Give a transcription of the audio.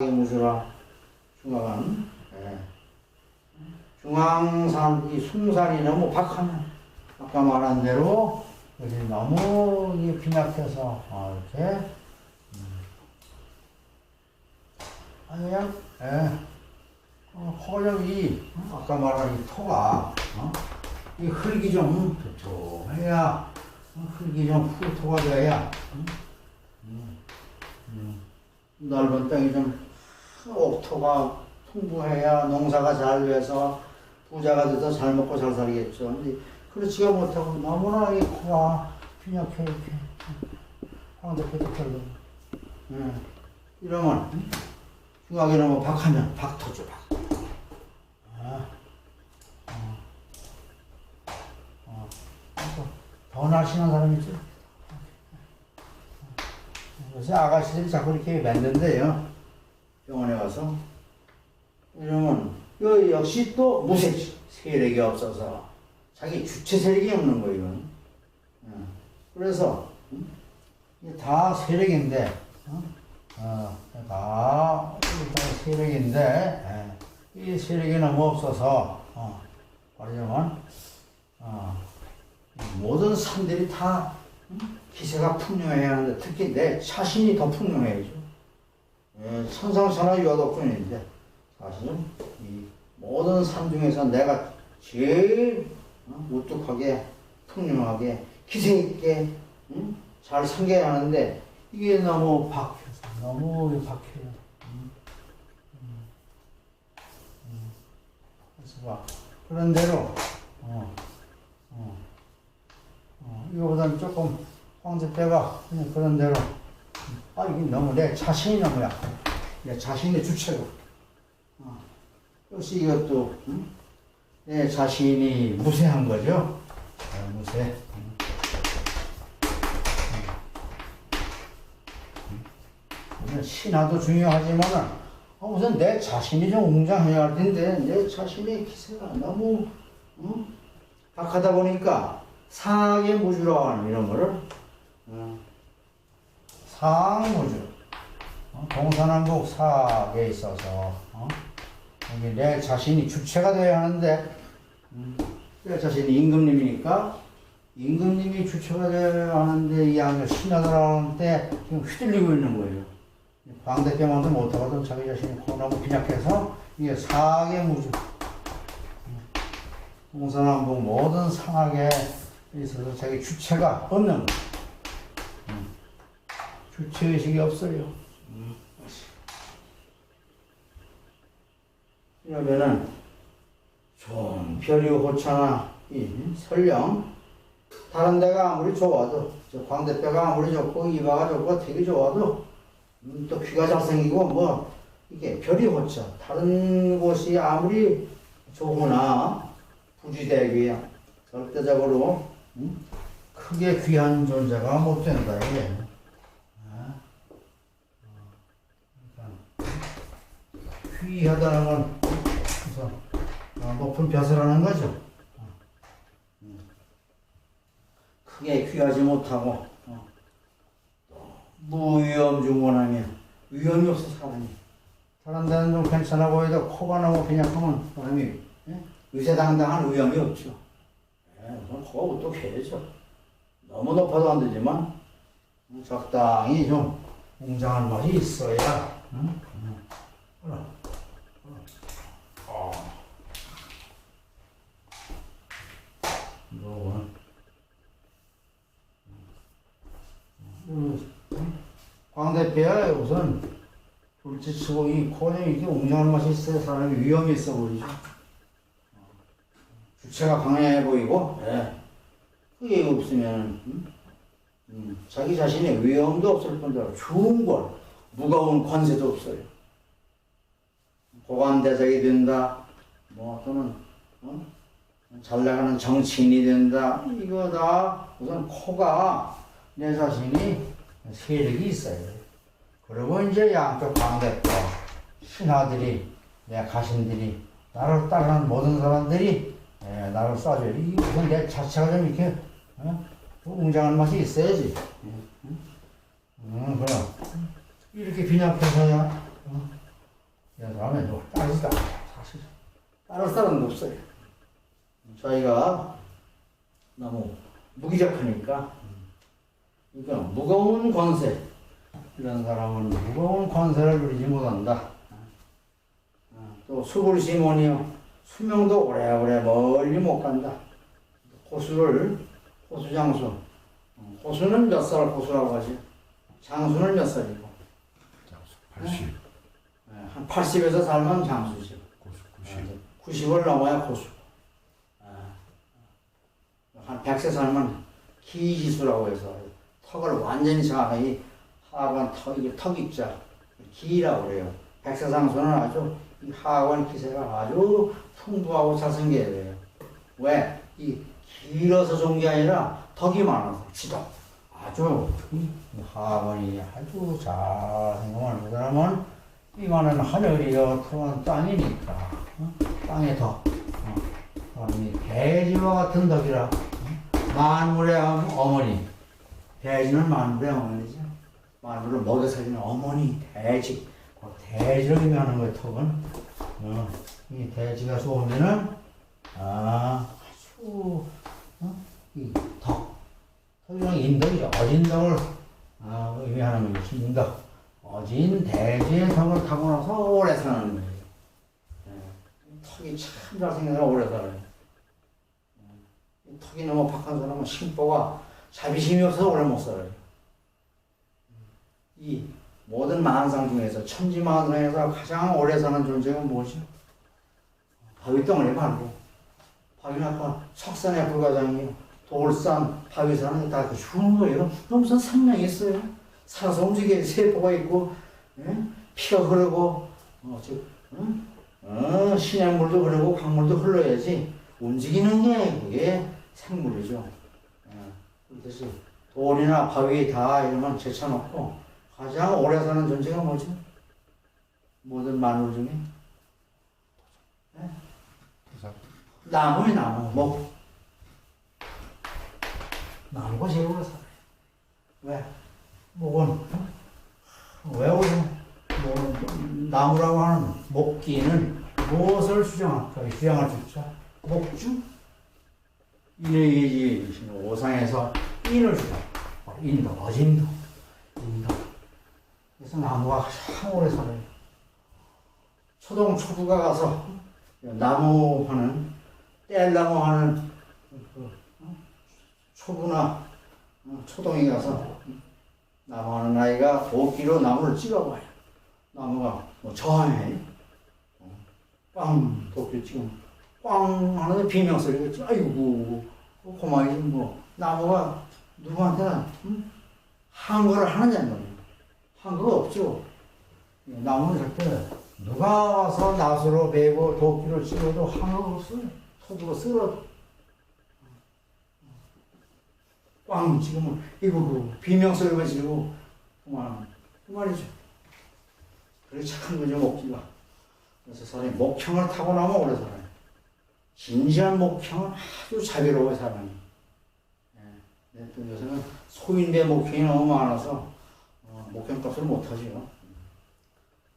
무수라 중앙은 예. 중앙산 이 숭산이 너무 박하면 아까 말한 대로 여기 너무 이 빈약해서 어, 이렇게 음. 아 그냥 예. 어, 허력 이 어, 아까 말한 이 토가 어? 이 흙이 좀 두툼해야 어, 흙이 좀 후토가 돼야 음? 음. 음. 넓은 땅이 좀 옥토가 풍부해야 농사가 잘 돼서 부자가 돼서 잘 먹고 잘 살겠죠. 근데 그렇지가 못하고 너무나 이 코가 빈약해 이렇게 황대표도 별로. 예. 이러면 중학에 넘어 박하면 박토죠 박. 아, 어, 어. 또더 날씬한 사람 있죠. 요새 아가씨들이 자꾸 이렇게 맺는데요. 병원에 가서. 이러면, 이 역시 또 무색지. 세력이 없어서. 자기 주체 세력이 없는 거예요. 예. 그래서, 다 세력인데, 어? 어, 다, 다 세력인데, 예. 이 세력이 너무 없어서, 어, 말하자면, 어, 이 모든 산들이 다 음? 기세가 풍요해야 하는데 특히 내 자신이 더 풍요해야죠. 예, 천상천하 유아덕분인데 사실은 이 모든 산 중에서 내가 제일 어, 우뚝하게 풍요하게 기세 있게 음? 잘 섬겨야 하는데 이게 너무 박혀서 너무 박혀요. 음, 음, 음. 그래서 막 그런 대로 어, 어, 어, 이거보다는 조금 황제뼈가 그냥 그런 대로 아 이게 너무 내 자신이 너무 약해 내 자신의 주체가 어. 역시 이것도 음? 내 자신이 무쇠한 거죠 어, 무쇠 음. 음. 신화도 중요하지만은 어, 우선 내 자신이 좀 웅장해야 할 텐데 내 자신의 기세가 너무 음? 박하다 보니까 상하게 무주라고 하는 이런 거를 어, 상무주 어, 동서남북 사학에 있어서 어? 여기 내 자신이 주체가 되어야 하는데 음, 내 자신이 임금님이니까 임금님이 주체가 되어야 하는데 이 안에 신하들하는 때 지금 휘둘리고 있는 거예요. 광대병원도 못하거든 자기 자신이 너무 빈약해서 이게 사학의 음, 동서남북 모든 상학에 있어서 자기 주체가 없는 거예요. 음. 주체의식이 없어요. 음. 이러면은 좀 별이 호차나 이 설령 다른 데가 아무리 좋아도 저 광대뼈가 아무리 좋고 이마가 좋고 되게 좋아도 음, 또 귀가 잘생기고 뭐 이게 별이 호차 다른 곳이 아무리 좋으나 부지대귀야 절대적으로 음? 크게 귀한 존재가 못 된다 이게. 아? 어, 귀하다는 건 우선 어, 높은 벼슬하는 거죠. 크게 귀하지 못하고 어. 무위험 중원하면 위험이 없어 사람이. 데는 좀 괜찮아 보여도 코가 너무 빈약하면 사람이 예? 위세당당한 위험이 없죠. 예, 우선 코가 어떡해야죠. 너무 높아도 안 되지만 적당히 좀 웅장한 맛이 있어야 응? 응. 그럼. 그럼. 어. 광대뼈야 우선 둘째 치고 이 코에 이렇게 웅장한 맛이 있어야 사람이 위험이 있어 보이죠. 주체가 강해 보이고, 예. 그게 없으면, 음? 음, 자기 자신의 위험도 없을 뿐더러 좋은 걸, 무거운 관세도 없어요. 고관대적이 된다, 뭐, 또는, 어? 잘 나가는 정치인이 된다, 이거 다 우선 코가 내 자신이 세력이 있어요. 그리고 이제 양쪽 광대뼈, 신하들이, 내 가신들이, 나를 따르는 모든 사람들이 예, 나를 쏴줘요. 이 우선 내 자체가 좀 이렇게 어? 좀 웅장한 맛이 있어야지. 음, 음, 그럼 이렇게 빈약해서야 어? 사람은 누구 따르지도 않아요. 사실 따를 사람은 없어요. 저희가 너무 무기력하니까 그러니까 무거운 권세 이런 사람은 무거운 권세를 누리지 못한다. 어, 또 수불시몬이요 수명도 오래오래 멀리 못 간다. 호수를 호수장수 어, 호수는 몇살 호수라고 하지 장수는 몇 살이고 80, 예, 한 80에서 살면 장수죠. 90, 90을 넘어야 고수. 아, 한 100세 살면 기지수라고 해서 턱을 완전히 장이 하관 턱, 이게 턱 입자 기라고 그래요. 백세 상수는 아주 이 하관 기세가 아주 풍부하고 돼요. 왜? 이 길어서 좋은 게 아니라 턱이 많아서 지도 아주 이 하관이 아주 잘그 사람은 이거는 하늘이요, 그건 땅이니까 어? 땅의 덕. 어. 이 대지와 같은 덕이라 어? 만물의 엄- 어머니. 대지는 만물의 어머니죠. 만물을 먹여 살리는 어머니 대지. 그 대지를 의미하는 거예요, 턱은. 어. 이 대지가 좋으면은 아, 아주 어? 이 덕. 덕이랑 인덕이죠. 어진 덕을 아, 의미하는 것이 인덕. 어진 대지의 턱을 타고 나서 오래 사는 거예요. 예. 턱이 참 잘생겨서 오래 살아요. 턱이 너무 박한 사람은 심보가 자비심이 없어서 오래 못 살아요. 이 모든 만상 중에서 천지만상에서 가장 오래 사는 존재가 뭐죠? 바위 덩어리 말고 바위는 아까 석산의 불가장이요 돌산, 바위산은 다그 죽은 거예요. 무슨 생명이 있어요? 살아서 움직이는 세포가 있고 예? 피가 흐르고 어, 저, 응? 어, 신양물도 흐르고 강물도 흘러야지 움직이는 게 그게 생물이죠. 예. 그렇듯이 돌이나 바위 다 이러면 제쳐놓고 가장 오래 사는 존재가 뭐죠? 모든 만물 중에 부산, 나무의 나무, 목. 나무가 제일 오래 살아요. 왜? 목은, 어? 왜 오래? 목은, 나무라고 하는 목기는 무엇을 수정할까? 수정할 숫자. 목주? 인의 오상에서 인을 주다. 인도, 어진도, 인도. 그래서 나무가 가장 오래 살아요. 초동 초부가 가서 나무 하는 뗄나무 하는 그, 어? 초부나 어, 초동에 가서 나무 하는 아이가 5kg 나무를 찍어봐요. 나무가 뭐 저항해. 어, 빵 도끼 지금 빵 하는데 비명 소리가. 아이고 고마이 뭐 나무가 누구한테나 응? 한거를 하느냐는 거예요. 한거가 없죠. 나무는 절대 누가 와서 낫으로 베고 도끼를 찍어도 하나가 없어요. 톱으로 쓸어. 꽝 지금은 이거 그 비명 소리가 지르고 그만 그 말이죠. 그래 착한 거죠 목기가. 그래서 사람이 목형을 타고 나면 오래 살아요. 진지한 목형은 아주 자비로워요 사람이. 예. 또 요새는 소인배 목형이 너무 많아서 어, 목형값을 못하죠.